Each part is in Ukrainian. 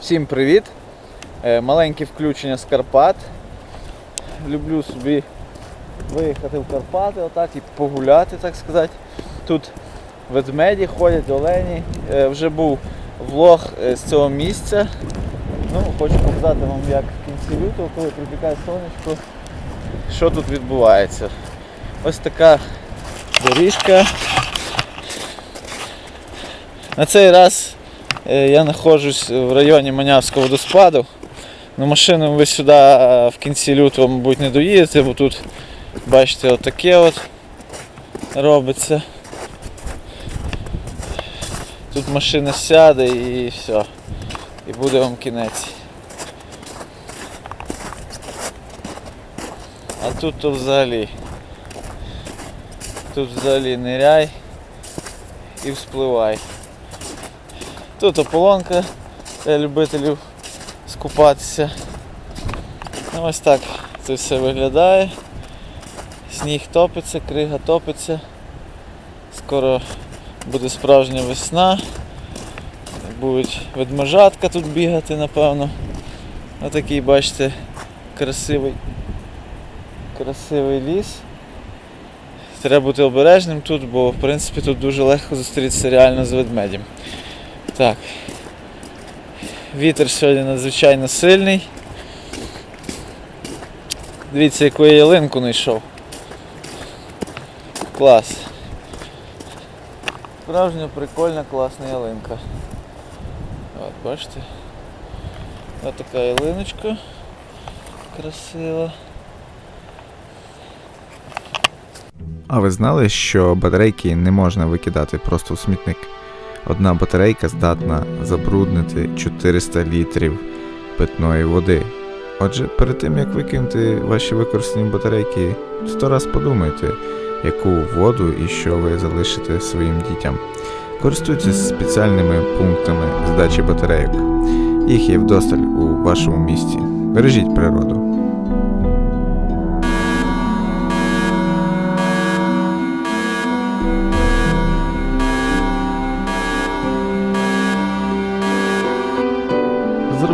Всім привіт! Е, Маленьке включення з Карпат. Люблю собі виїхати в Карпати отак і погуляти, так сказати. Тут ведмеді ходять, олені. Е, Вже був влог е, з цього місця. Ну, хочу показати вам, як в кінці лютого, коли припікає сонечко, що тут відбувається. Ось така доріжка. На цей раз я знаходжусь в районі Манявського водоспаду. Ну, машину ви сюди е, в кінці лютого, мабуть, не доїдете, бо тут, бачите, отаке от робиться. Тут машина сяде і все. І буде вам кінець. А тут то взагалі. Тут взагалі ниряй і вспливай. Тут ополонка для любителів скупатися. Ну, ось так це все виглядає. Сніг топиться, крига топиться. Скоро буде справжня весна. Будуть ведмежатка тут бігати, напевно. Отакий, бачите, красивий, красивий ліс. Треба бути обережним тут, бо в принципі тут дуже легко зустрітися реально з ведмедем. Так. Вітер сьогодні надзвичайно сильний. Дивіться, яку я ялинку знайшов. Клас. Справжня прикольна класна ялинка. От, бачите? Ось така ялиночка красива. А ви знали, що батарейки не можна викидати просто в смітник? Одна батарейка здатна забруднити 400 літрів питної води. Отже, перед тим як викинути ваші використані батарейки, сто раз подумайте, яку воду і що ви залишите своїм дітям. Користуйтесь спеціальними пунктами здачі батарейок. Їх є вдосталь у вашому місті. Бережіть природу.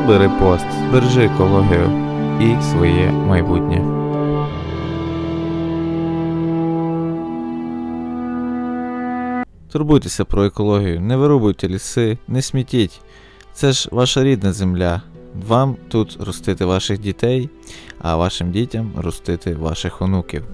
Зроби репост, збережи екологію і своє майбутнє. Турбуйтеся про екологію, не вирубуйте ліси, не смітіть. Це ж ваша рідна земля. Вам тут ростити ваших дітей, а вашим дітям ростити ваших онуків.